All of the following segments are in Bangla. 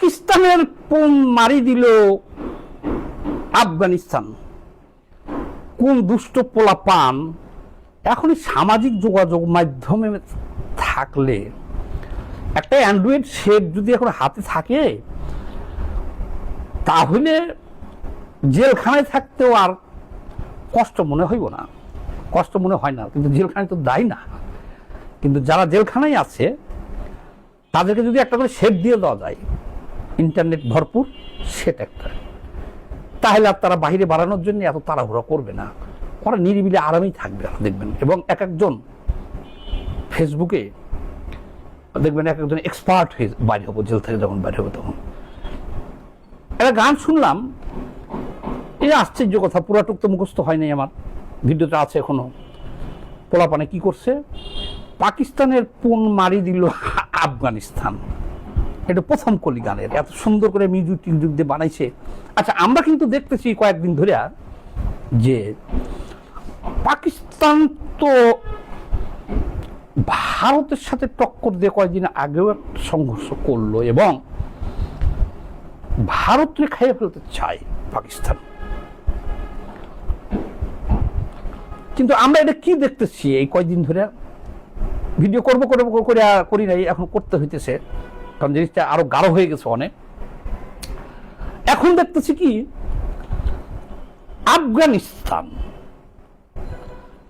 পাকিস্তানের কোন মারি দিল আফগানিস্তান? কোন দুষ্ট পোলা পান এখন সামাজিক যোগাযোগ মাধ্যমে থাকলে। একটা অ্যান্ড্রয়েড সেট যদি এখন হাতে থাকে, তাহলে জেলখানায় থাকতেও আর কষ্ট মনে হইব না। কষ্ট মনে হয় না, কিন্তু জেলখানায় তো দায় না। কিন্তু যারা জেলখানায় আছে, তাদেরকে যদি একটা করে সেট দিয়ে দেওয়া যায় ইন্টারনেট ভরপুর সেট একটা তাহলে আর তারা বাইরে বাড়ানোর জন্য এত তাড়াহুড়া করবে না। ওরা নিরিবিলি আরামেই থাকবে দেখবেন। এবং এক একজন ফেসবুকে দেখবেন এক একজন এক্সপার্ট হয়ে বাইরে হব, জেল থেকে যখন বাইরে হব তখন। একটা গান শুনলাম, এই আশ্চর্য কথা, পুরাটুক তো মুখস্থ হয়নি আমার। ভিডিওটা আছে এখনও। পোলাপানে কি করছে? পাকিস্তানের পুন মারি দিল আফগানিস্তান। এটা প্রথম কলি গানের, এত সুন্দর করে মিউজিক টিউজিক দিয়ে বানাইছে। আচ্ছা আমরা কিন্তু দেখতেছি কয়েকদিন ধরে যে পাকিস্তান তো ভারতের সাথে টক্কর দিয়ে কয়েকদিন আগেও একটা সংঘর্ষ করল এবং ভারতকে খাইয়ে ফেলতে চায় পাকিস্তান। কিন্তু আমরা এটা কি দেখতেছি? এই কয়েকদিন ধরে ভিডিও করব করব, করে করি নাই, এখন করতে হইতেছে। কারণ জিনিসটা আরও গাঢ় হয়ে গেছে অনেক এখন দেখতেছি কি, আফগানিস্তান।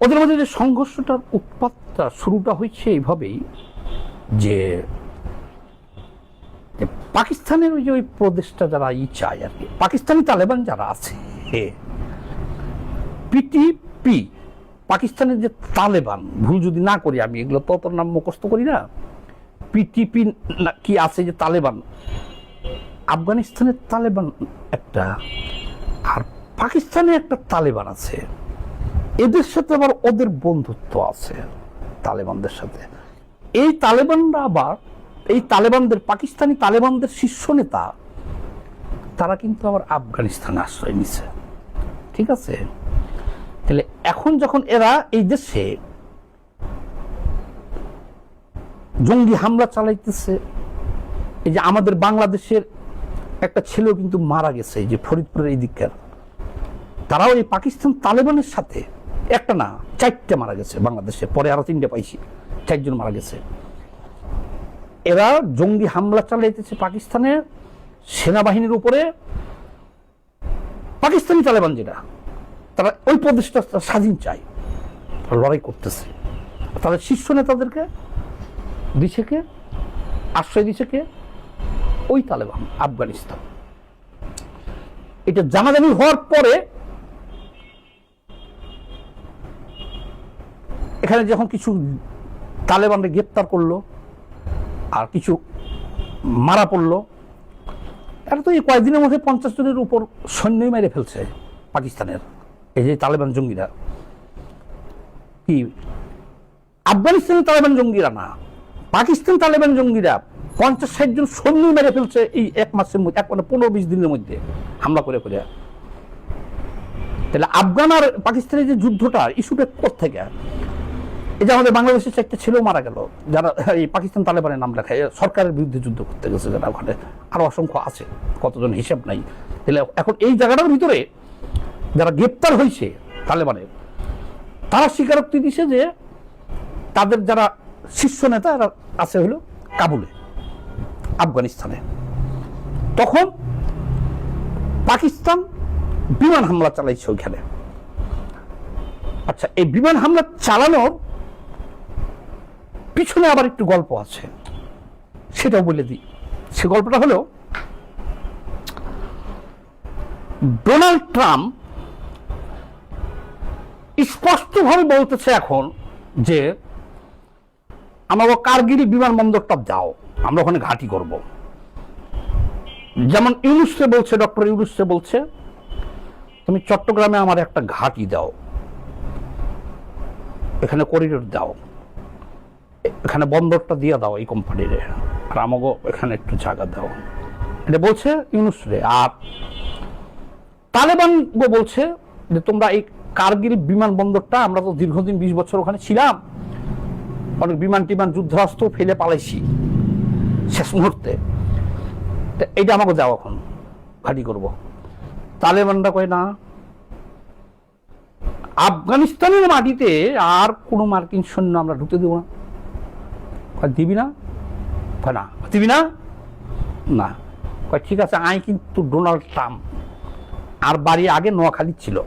ওদের মধ্যে যে সংঘর্ষটার উৎপাতটা শুরুটা হয়েছে এইভাবেই যে পাকিস্তানের ওই যে ওই প্রদেশটা যারা ই চায় আর কি, পাকিস্তানি তালেবান যারা আছে পিটিপি পাকিস্তানের যে তালেবান, ভুল যদি না করি আমি, এগুলো তো নাম মুখস্থ করি না পিটিপি কি আছে যে তালেবান? আফগানিস্তানের তালেবান একটা, আর পাকিস্তানে একটা তালেবান আছে। এদের সাথে আবার ওদের বন্ধুত্ব আছে, তালেবানদের সাথে। এই তালেবানরা আবার, এই তালেবানদের, পাকিস্তানি তালেবানদের শীর্ষ নেতা, তারা কিন্তু আবার আফগানিস্তানে আশ্রয় নিছে। ঠিক আছে? তাহলে এখন যখন এরা এই দেশে জঙ্গি হামলা চালাইতেছে। এই যে আমাদের বাংলাদেশের একটা ছেলেও কিন্তু মারা গেছে যে ফরিদপুরের এই দিককার। তারাও এই পাকিস্তান তালেবানের সাথে একটা না, চারটে মারা গেছে বাংলাদেশে। পরে আরও তিনটে পাইছি, চারজন মারা গেছে। এরা জঙ্গি হামলা চালাইতেছে পাকিস্তানের সেনাবাহিনীর উপরে। পাকিস্তানি তালেবান যেটা, তারা ওই প্রদেশটা স্বাধীন চায়, লড়াই করতেছে। তাদের শীর্ষ নেতাদেরকে দিছে কে? আশ্রয় দিছে কে? ওই তালেবান, আফগানিস্তান। এটা জানাজানি হওয়ার পরে এখানে যখন কিছু তালেবানকে গ্রেপ্তার করল আর কিছু মারা পড়ল এটা তো এই কয়েকদিনের মধ্যে পঞ্চাশ জনের উপর সৈন্যই মেরে ফেলছে পাকিস্তানের, এই যে তালেবান জঙ্গিরা। কি? আফগানিস্তানের তালেবান জঙ্গিরা না। পাকিস্তান তালেবান জঙ্গিরা পঞ্চাশ ষাট জন সৈন্য মেরে ফেলছে এই এক মাসের মধ্যে, এক মানে পনেরো বিশ দিনের মধ্যে হামলা করে করে। তাহলে আফগান আর পাকিস্তানের যে যুদ্ধটা ইস্যুটা থেকে? এই যে আমাদের বাংলাদেশের চারটে ছেলেও মারা গেল, যারা এই পাকিস্তান তালেবানের নাম লেখা সরকারের বিরুদ্ধে যুদ্ধ করতে গেছে যারা ওখানে। আরও অসংখ্য আছে, কতজন হিসাব নাই। তাহলে এখন এই জায়গাটার ভিতরে যারা গ্রেপ্তার হয়েছে তালেবানের তারা স্বীকারোক্তি দিছে যে তাদের যারা শীর্ষ নেতা আছে হলো কাবুলে, আফগানিস্তানে। তখন পাকিস্তান বিমান হামলা চালাইছে ওইখানে। আচ্ছা এই বিমান হামলা চালানোর পিছনে আবার একটু গল্প আছে। সেটাও বলে দিই। সে গল্পটা হলো, ডোনাল্ড ট্রাম্প স্পষ্টভাবে বলতেছে এখন যে আমাকে কার্গিল বিমানবন্দরটা দাও আমরা ওখানে ঘাঁটি করব। যেমন ইউনুসে বলছে, ডক্টর ইউনুসে বলছে, তুমি চট্টগ্রামে আমার একটা ঘাঁটি দাও, এখানে করিডোর দাও, এখানে বন্দরটা দিয়ে দাও এই কোম্পানির আর আমাকে এখানে একটু জায়গা দাও। এটা বলছে ইউনুস রে আর তালেবান বলছে যে, তোমরা এই কার্গিল বিমানবন্দরটা, আমরা তো দীর্ঘদিন বিশ বছর ওখানে ছিলাম অনেক বিমান টিমান যুদ্ধাস্ত্র ফেলে পালাইছি শেষ মুহূর্তে। তা এইটা আমাকে যাও এখন, ঘাঁটি করব। তালেবানরা কয়, না, আফগানিস্তানের মাটিতে আর কোনো মার্কিন সৈন্য আমরা ঢুকতে দেবো না। কয়, দিবি না? কয়, না। দিবি না? না। কয়, ঠিক আছে আই কিন্তু ডোনাল্ড ট্রাম্প। আর বাড়ি আগে নোয়াখালী ছিল।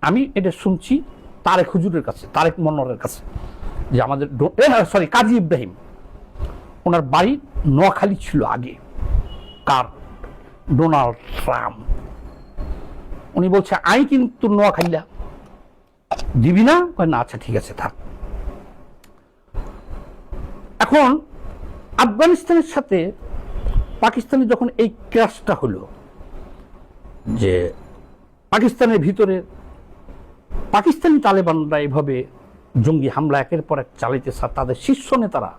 আমি এটা শুনছি তারেক হুজুরের কাছে, তারেক মন্নরের কাছে। যে আমাদের সরি কাজী ইব্রাহিম। ওনার বাড়ি নোয়াখালী ছিল আগে। কার? Donald Trump. উনি বলছে আই কিন্তু নোয়াখালীলা দিবি না? না আচ্ছা ঠিক আছে, থাক। এখন আফগানিস্তানের সাথে পাকিস্তানের যখন এই ক্রাশটা হলো, যে পাকিস্তানের ভিতরে পাকিস্তানি তালেবানরা এভাবে জঙ্গি হামলা একের পর এক চালাইতেছে তাদের শীর্ষ নেতারা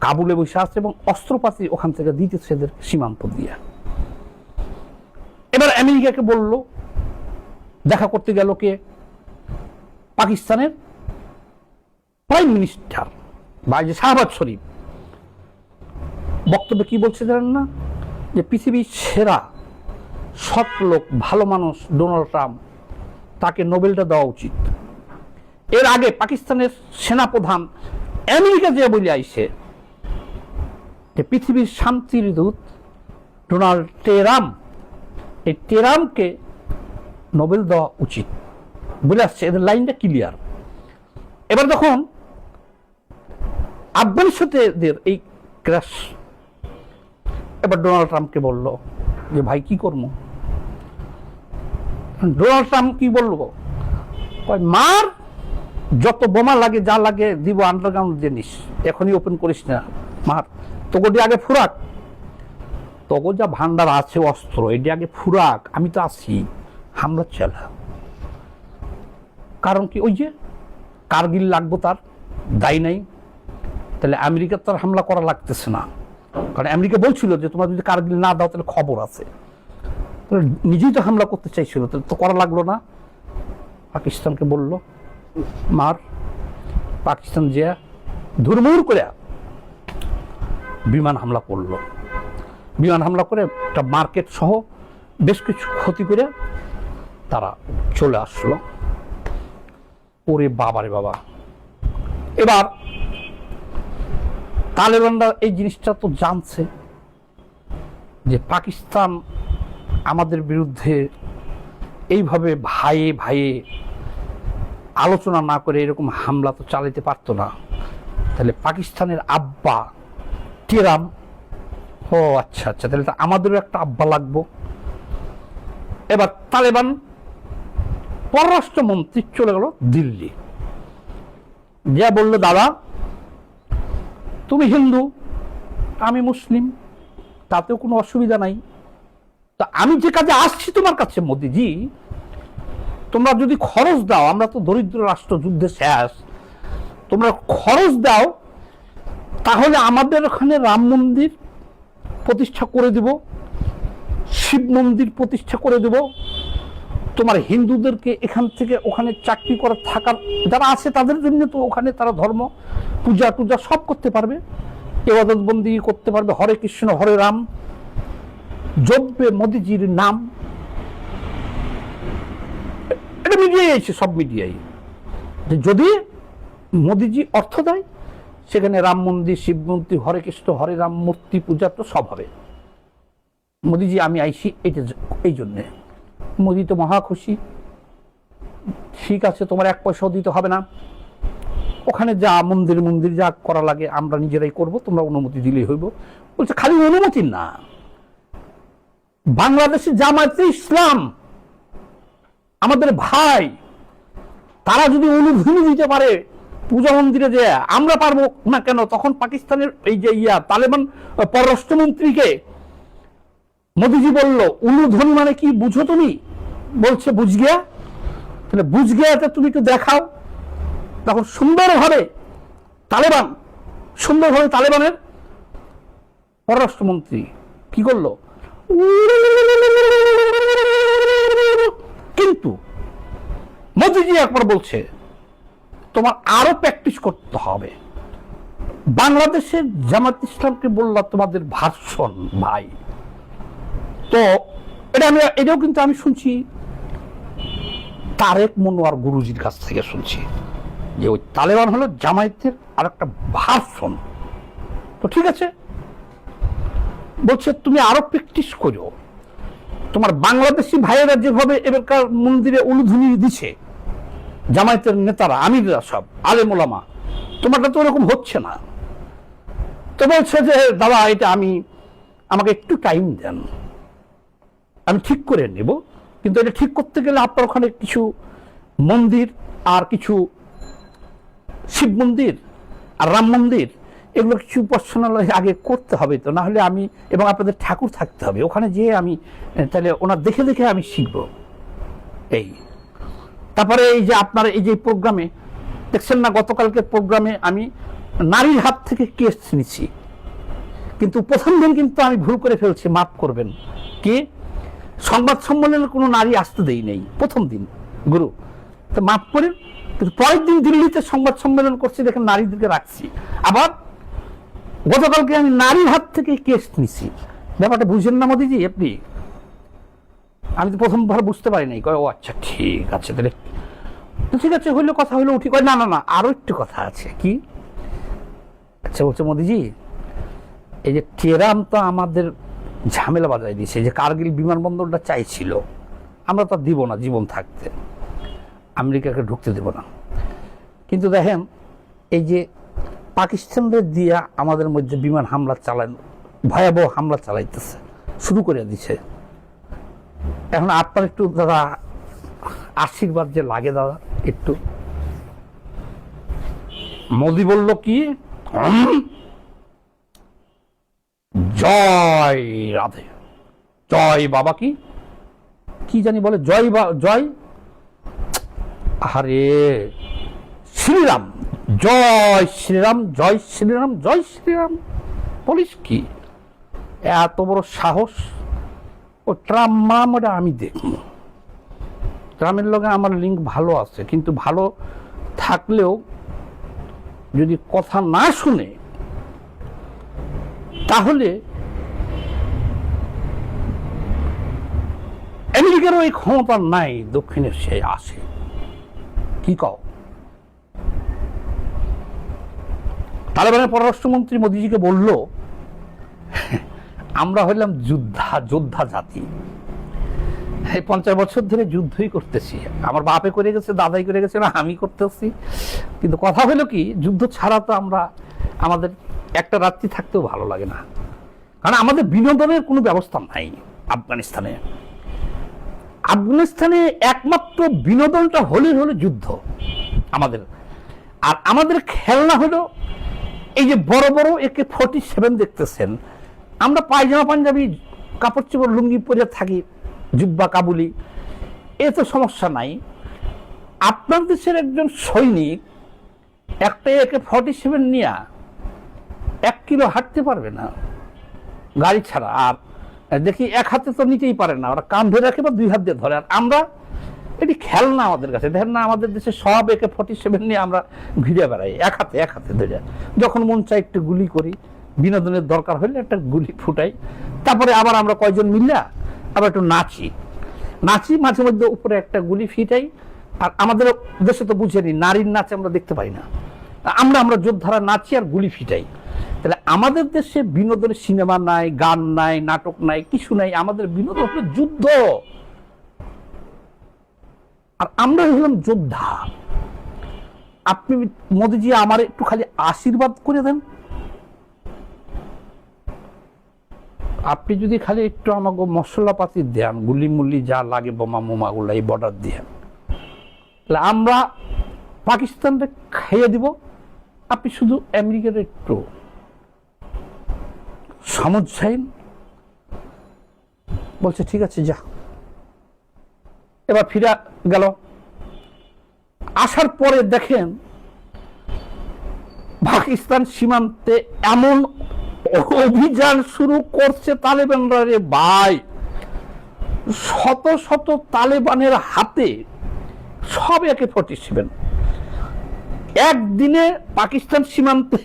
কাবুলে বসে আছে এবং অস্ত্রপাতি ওখান থেকে দিতেছে এদের সীমান্ত দিয়ে। এবার আমেরিকাকে বলল, দেখা করতে গেল কে? পাকিস্তানের প্রাইম মিনিস্টার বা যে শাহবাজ শরীফ। বক্তব্যে কি বলছে জানেন না? যে পৃথিবীর সেরা সৎ লোক, ভালো মানুষ ডোনাল্ড ট্রাম্প, তাকে নোবেলটা দেওয়া উচিত। এর আগে পাকিস্তানের সেনাপ্রধান আমেরিকা যে বলে আইসে যে পৃথিবীর শান্তির দূত ডোনাল্ড টেরাম, এই টেরামকে নোবেল দেওয়া উচিত। বলে আসছে, এদের লাইনটা ক্লিয়ার। এবার যখন আফগানিস্তানের এই ক্র্যাশ। এবার ডোনাল্ড ট্রাম্পকে বলল যে, ভাই, কি করব? ডোনাল্ড ট্রাম্প কি বলব মার যত বোমা লাগে, যা লাগে দিব আন্ডারগ্রাউন্ড জিনিস। এখনই ওপেন করিস না, মার। তোকে আগে ফুরাক। তোকে যা ভান্ডার আছে, অস্ত্র, এটি আগে ফুরাক। আমি তো আছি। হামলা চালা। কারণ কি? ওই যে কারগিল লাগবো তার, দায় নাই। তাহলে আমেরিকার তার হামলা করা লাগতেছে না। কারণ আমেরিকা বলছিল যে, তোমার যদি কারগিল না দাও, তাহলে খবর আছে। নিজেই তো হামলা করতে চাইছিল, তাহলে তো করা লাগল না। পাকিস্তানকে বলল মার, পাকিস্তান যে ধুরমুর করে বিমান হামলা করল। বিমান হামলা করে একটা মার্কেট সহ বেশ কিছু ক্ষতি করে তারা চলে আসলো। ওরে বাবারে বাবা। এবার তালেবানরা এই জিনিসটা তো জানছে যে পাকিস্তান আমাদের বিরুদ্ধে এইভাবে ভাইয়ে ভাইয়ে আলোচনা না করে এরকম হামলা তো চালাতে পারতো না। তাহলে পাকিস্তানের আব্বা টেরাম, ও আচ্ছা আচ্ছা তাহলে তো আমাদেরও একটা আব্বা লাগবো। এবার তালেবান, পররাষ্ট্রমন্ত্রী চলে গেল দিল্লি। যা বলল, দাদা, তুমি হিন্দু, আমি মুসলিম, তাতেও কোনো অসুবিধা নাই। তা আমি যে কাজে আসছি তোমার কাছে, মোদিজি তোমরা যদি খরচ দাও, আমরা তো দরিদ্র রাষ্ট্র যুদ্ধে শেষ। তোমরা খরচ দাও, তাহলে আমাদের ওখানে রাম মন্দির প্রতিষ্ঠা করে দেব, শিব মন্দির প্রতিষ্ঠা করে দেব। তোমার হিন্দুদেরকে এখান থেকে ওখানে চাকরি করে থাকার, যারা আছে তাদের জন্য তো ওখানে তারা ধর্ম, পূজা টুজা সব করতে পারবে। এবাদত বন্দি করতে পারবে, হরে কৃষ্ণ, হরে রাম। জপবে মোদিজির নাম। এটা আছে সব মিডিয়াই। যে যদি মোদিজি অর্থ দেয়, সেখানে রাম মন্দির, শিব মন্দির, হরে কৃষ্ণ, হরে রাম মূর্তি পূজা তো সব হবে। মোদিজি, আমি আইসি এইটা এই জন্যে। মোদি তো মহা খুশি। ঠিক আছে, তোমার এক পয়সাও দিতে হবে না। ওখানে যা মন্দির মন্দির যা করা লাগে, আমরা নিজেরাই করব, তোমরা অনুমতি দিলেই হইব। বলছে, খালি অনুমতি না। বাংলাদেশে জামায়াতে ইসলাম, আমাদের ভাই তারা যদি অনুভূমি দিতে পারে, পূজা মন্দিরে যে আমরা পারব না কেন, তখন পাকিস্তানের এই যে ইয়া, তালেবান পররাষ্ট্রমন্ত্রীকে মোদিজি বলল উলুধ্বনি মানে কি বুঝো তুমি? বলছে বুঝ গিয়া তাহলে বুঝ গিয়াটা তুমি একটু দেখাও। তখন সুন্দরভাবে তালেবান, সুন্দরভাবে তালেবানের পররাষ্ট্রমন্ত্রী কি করল? কিন্তু মোদিজি একবার বলছে, তোমার আরও প্র্যাকটিস করতে হবে। বাংলাদেশের জামাত ইসলামকে বললাম তোমাদের ভার্সন ভাই তো এটা আমি, এটাও কিন্তু আমি শুনছি। তারেক মনোয়ার গুরুজির কাছ থেকে শুনছি যে ওই তালেবান হলো জামায়াতের আর একটা ভার্সন তো ঠিক আছে? বলছে, তুমি আরও প্র্যাকটিস করো। তোমার বাংলাদেশি ভাইয়েরা যেভাবে এবারকার মন্দিরে উলুধুনি দিছে জামায়াতের নেতারা, আমিররা সব আলেমোলামা তোমারটা তো ওরকম হচ্ছে না। তো বলছে যে, দাদা, এটা আমি, আমাকে একটু টাইম দেন। আমি ঠিক করে নেব। কিন্তু এটা ঠিক করতে গেলে আপনার ওখানে কিছু মন্দির আর কিছু শিব মন্দির আর রাম মন্দির, এগুলো কিছু উপাসনালয় আগে করতে হবে তো। না হলে আমি এবং আপনাদের ঠাকুর থাকতে হবে। ওখানে যেয়ে আমি, তাহলে ওনার দেখে দেখে আমি শিখব। এই। তারপরে এই যে আপনার এই যে প্রোগ্রামে দেখছেন না গতকালকে প্রোগ্রামে আমি নারীর হাত থেকে কেস নিচ্ছি কিন্তু প্রথম দিন কিন্তু আমি ভুল করে ফেলছি, মাফ করবেন। কি? সংবাদ সম্মেলনে কোনো নারী আসতে দেই নেই, প্রথম দিন। গুরু, তো মাফ করেন, কিন্তু পরের দিন দিল্লিতে সংবাদ সম্মেলন করছি, দেখেন নারীদেরকে রাখছি। আবার গতকালকে আমি নারীর হাত থেকে কেস নিছি ব্যাপারটা বুঝেন না মোদিজি, আপনি? আমি তো প্রথমবার বুঝতে পারি নাই কয়, ও আচ্ছা ঠিক আছে, তাহলে ঠিক আছে, হইল কথা হইল, উঠি কয়, না না না, আরও একটু কথা আছে। কি? আচ্ছা বলছে, মোদিজি, এই যে টেরাম তো আমাদের ঝামেলা বাজায় দিয়েছে যে কার্গিল বিমানবন্দরটা চাইছিল, আমরা তো দিব না জীবন থাকতে। আমেরিকাকে ঢুকতে দেব না। কিন্তু দেখেন, এই যে পাকিস্তানদের দিয়া আমাদের মধ্যে বিমান হামলা চালান ভয়াবহ হামলা চালাইতেছে, শুরু করে দিছে। এখন আপনার একটু দাদা আশীর্বাদ যে লাগে দাদা, একটু। মোদি বলল কি? জয় রাধে। জয় বাবা কি? কি জানি বলে? জয় বা জয়? আরে শ্রীরাম। জয় শ্রীরাম জয় শ্রীরাম জয় শ্রীরাম। বলিস কি? এত বড় সাহস। ও ট্রাম মাম ওটা আমি দেখব। ট্রামের লগে আমার লিঙ্ক ভালো আছে, কিন্তু ভালো থাকলেও যদি কথা না শুনে, তাহলে আমেরিকারও এই ক্ষমতা নাই, দক্ষিণে সে আসে কি কও? তালেবানের পররাষ্ট্রমন্ত্রী মোদীজিকে বলল আমরা হইলাম যোদ্ধা যোদ্ধা জাতি। এই পঞ্চাশ বছর ধরে যুদ্ধই করতেছি। আমার বাপে করে গেছে, দাদাই করে গেছে, না, আমি করতেছি। কিন্তু কথা হলো কি, যুদ্ধ ছাড়া তো আমরা, আমাদের একটা রাত্রি থাকতেও ভালো লাগে না। কারণ আমাদের বিনোদনের কোনো ব্যবস্থা নাই আফগানিস্তানে। আফগানিস্তানে একমাত্র বিনোদনটা হলে হলো যুদ্ধ আমাদের। আর আমাদের খেলনা হলো, এই যে বড় বড় একে ফর্টি সেভেন দেখতেছেন আমরা পায়জামা পাঞ্জাবি, কাপড় চোপড়, লুঙ্গি পরে থাকি, জুব্বা, কাবুলি, এ তো সমস্যা নাই। আপনার দেশের একজন সৈনিক একটা একে ফর্টি সেভেন নিয়ে এক কিলো হাঁটতে পারবে না। গাড়ি ছাড়া আর দেখি এক হাতে তো নিতেই পারে না, ওরা কান ধরে রাখে বা দুই হাত দিয়ে ধরে। আর আমরা, এটি খেলনা আমাদের কাছে। দেখেন না, আমাদের দেশে সব একে ফর্টি সেভেন নিয়ে আমরা ঘিরে বেড়াই, এক হাতে এক হাতে ধরে। যখন মন চাই একটু গুলি করি বিনোদনের দরকার হলে একটা গুলি ফুটাই। তারপরে আবার আমরা কয়জন মিল্লা আবার একটু নাচি। নাচি মাঝে মধ্যে উপরে একটা গুলি ফিটাই। আর আমাদের দেশে তো বুঝেনি, নারীর নাচ আমরা দেখতে পাই না। আমরা আমরা যোদ্ধারা নাচি আর গুলি ফিটাই। তাহলে আমাদের দেশে বিনোদনের সিনেমা নাই, গান নাই, নাটক নাই, কিছু নাই, আমাদের বিনোদন হলো যুদ্ধ। আর আমরা হলাম যোদ্ধা। আপনি মোদিজি আমার একটু খালি আশীর্বাদ করে দেন। আপনি যদি খালি একটু আমাকে মশলাপাতি দেন গুলি মুলি যা লাগে বোমা মোমা গুলা এই বর্ডার দিয়ে, তাহলে আমরা পাকিস্তানটা খাইয়ে দিব। আপনি শুধু আমেরিকার একটু সমঝ চাইন বলছে, ঠিক আছে, যা। এবার ফিরা গেল। আসার পরে দেখেন, পাকিস্তান সীমান্তে এমন অভিযান শুরু করছে তালেবানরা রে ভাই। শত শত তালেবানের হাতে সব একে ফর্টি একদিনে পাকিস্তান সীমান্তে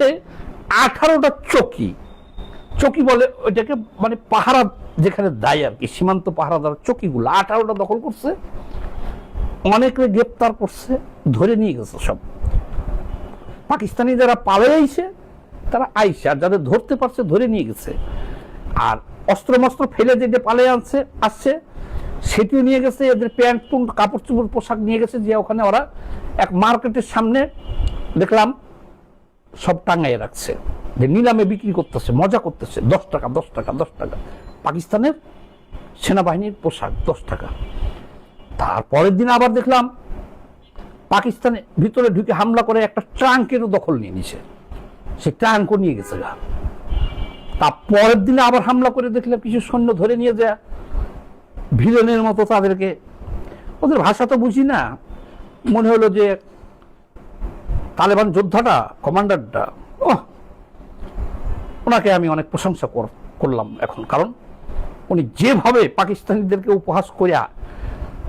আঠারোটা চকি চকি বলে ওইটাকে মানে পাহারা যেখানে দেয় আর কি, সীমান্ত পাহারাদার চকিগুলো, আঠারোটা দখল করছে অনেকে গ্রেপ্তার করছে, ধরে নিয়ে গেছে সব। পাকিস্তানি যারা পালে আইছে তারা আইসে আর যাদের ধরতে পারছে ধরে নিয়ে গেছে। আর অস্ত্র মস্ত্র ফেলে যেটা পালে আনছে, আসছে সেটিও নিয়ে গেছে, এদের প্যান্ট পুন্ট কাপড় চোপড় পোশাক নিয়ে গেছে, যে ওখানে ওরা এক মার্কেটের সামনে দেখলাম সব টাঙাইয়ে রাখছে। যে নিলামে বিক্রি করতেছে, মজা করতেছে, দশ টাকা দশ টাকা দশ টাকা। পাকিস্তানের সেনাবাহিনীর পোশাক, দশ টাকা। তারপরের দিন আবার দেখলাম পাকিস্তানের ভিতরে ঢুকে হামলা করে একটা ট্রাঙ্কেরও দখল নিয়ে নিছে। সে ট্রাঙ্কও নিয়ে গেছে গা। তার পরের দিনে আবার হামলা করে দেখলাম কিছু সৈন্য ধরে নিয়ে যায়। ভিলেনের মতো তাদেরকে। ওদের ভাষা তো বুঝি না। মনে হলো যে তালেবান যোদ্ধাটা, কমান্ডারটা ও ওনাকে আমি অনেক প্রশংসা কর- করলাম এখন। কারণ উনি যেভাবে পাকিস্তানিদেরকে উপহাস করিয়া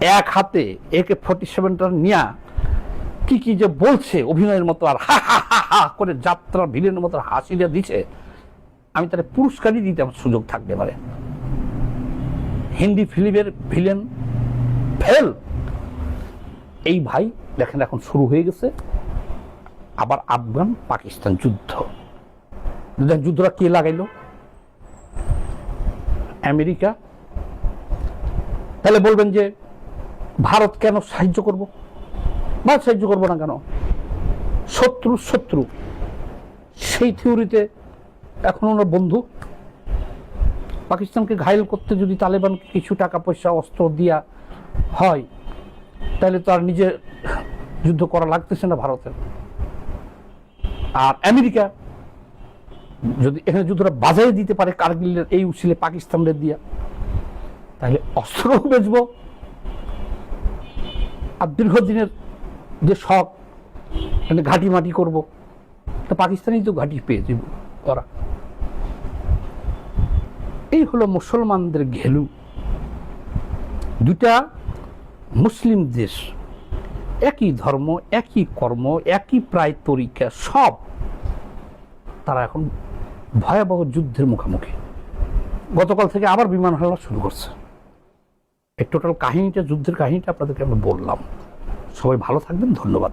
এক হাতে একে ফর্টি সেভেনটা নিয়া কি কি যে বলছে অভিনয়ের মতো আর হা হা হা হা করে যাত্রা ভিলেনের মতো হাসিটা দিছে, আমি তার পুরস্কারই দিতে আমার সুযোগ থাকতে পারে। হিন্দি ফিল্মের ভিলেন ফেল। এই ভাই, দেখেন এখন শুরু হয়ে গেছে। আবার আফগান পাকিস্তান যুদ্ধ। দেখেন যুদ্ধটা কে লাগাইলো? আমেরিকা। তাহলে বলবেন যে, ভারত কেন সাহায্য করব? ভারত সাহায্য করব না কেন? শত্রু শত্রু। সেই থিওরিতে এখন ওনার বন্ধু। পাকিস্তানকে ঘায়ল করতে যদি তালেবানকে কিছু টাকা, পয়সা, অস্ত্র দিয়া হয়, তাহলে তো আর নিজে যুদ্ধ করা লাগতেছে না ভারতের। আর আমেরিকা যদি এখানে যুদ্ধটা বাজারে দিতে পারে কার্গিলের এই উচিলে পাকিস্তানদের দিয়া, তাহলে অস্ত্রও বেচবো। আর দীর্ঘদিনের যে শখ মানে ঘাঁটি মাটি করব। তা পাকিস্তানি তো ঘাঁটি পেয়ে যাব ওরা এই হলো মুসলমানদের ঘেলু। দুটা মুসলিম দেশ, একই ধর্ম, একই কর্ম, একই প্রায় তরিকা, সব তারা এখন ভয়াবহ যুদ্ধের মুখোমুখি। গতকাল থেকে আবার বিমান হামলা শুরু করছে। এই টোটাল কাহিনীটা, যুদ্ধের কাহিনীটা আপনাদেরকে আমি বললাম। সবাই ভালো থাকবেন, ধন্যবাদ।